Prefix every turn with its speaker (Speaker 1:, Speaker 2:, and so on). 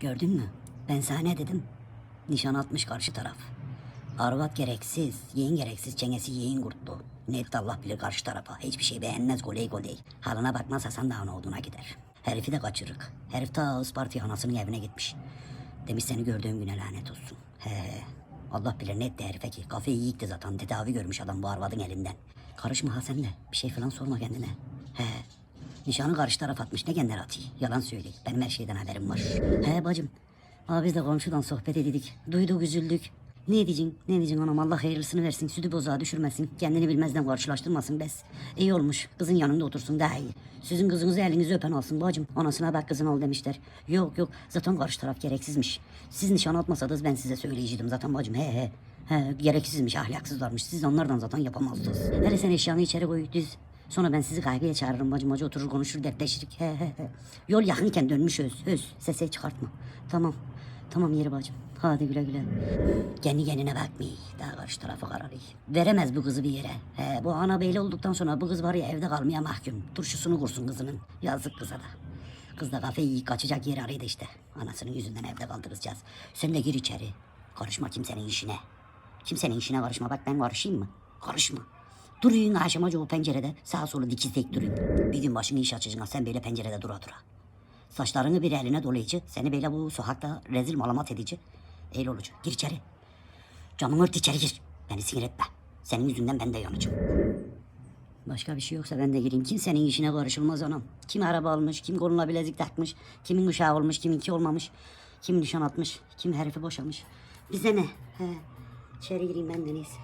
Speaker 1: Gördün mü? Ben sana ne dedim? Nişan atmış karşı taraf. Arvat gereksiz, yeğen gereksiz, çengesi yeğen kurttu. Ne Allah bilir karşı tarafa. Hiçbir şey beğenmez goley goley. Halına bakmaz Hasan Dağ'ın olduğuna gider. Herifi de kaçırırık. Herif ta Isparta'ya anasının evine gitmiş. Demiş seni gördüğüm güne lanet olsun. He he. Allah bilir ne etti herife ki. Kafayı yiyikti zaten. Tedavi görmüş adam bu arvadın elinden. Karışma ha sen de. Bir şey falan sorma kendine. He. Nişanı karşı taraf atmış. Ne kendine atıyor? Yalan söyleyeyim. Benim her şeyden haberim var. He bacım. Abi biz de komşudan sohbet ededik. Duyduk üzüldük. Ne diyeceksin? Ne diyeceksin anam? Allah hayırlısını versin. Sütü bozağa düşürmesin. Kendini bilmezden karşılaştırmasın bes. İyi olmuş. Kızın yanında otursun daha iyi. Sizin kızınızı elinizi öpen alsın bacım. Anasına bak kızın al demişler. Yok yok. Zaten karşı taraf gereksizmiş. Siz nişan atmasadınız ben size söyleyecektim zaten bacım. He he. He gereksizmiş, ahlaksızlarmış. Siz onlardan zaten yapamazdınız. Hele sen eşyanı içeri koy, düz. Sonra ben sizi kaygıya çağırırım bacım bacı oturur konuşur dertleşirik. He he he. Yol yakınken dönmüş öz, öz. Sese çıkartma. Tamam. Tamam yeri bacım. Hadi güle güle. Kendi kendine bakmıyor. Daha karşı tarafı kararıyor. Veremez bu kızı bir yere. He, bu ana beyli olduktan sonra bu kız var ya evde kalmaya mahkum. Turşusunu kursun kızının. Yazık kıza da. Kız da kafayı kaçacak yer arıyordu işte. Anasının yüzünden evde kaldı kızcağız. Sen de gir içeri. Karışma kimsenin işine. Kimsenin işine karışma. Bak ben karışayım mı? Karışma. Duruyun aşamacı o pencerede. Sağa sola dikiz tek durun. Bir gün başını iş açacaksın. Sen böyle pencerede dura dura. Saçlarını bir eline dolayıcı. Seni böyle bu sokakta rezil malamat edici. Eğil olucu. Gir içeri. Camını ört içeri gir. Beni sinir etme. Senin yüzünden ben de yanacağım. Başka bir şey yoksa ben de gireyim. Kimsenin işine karışılmaz anam. Kim araba almış, kim koluna bilezik takmış, kimin uşağı olmuş, kiminki olmamış, kim nişan atmış, kim herifi boşamış. Bize ne? He. İçeri gireyim ben de neyse.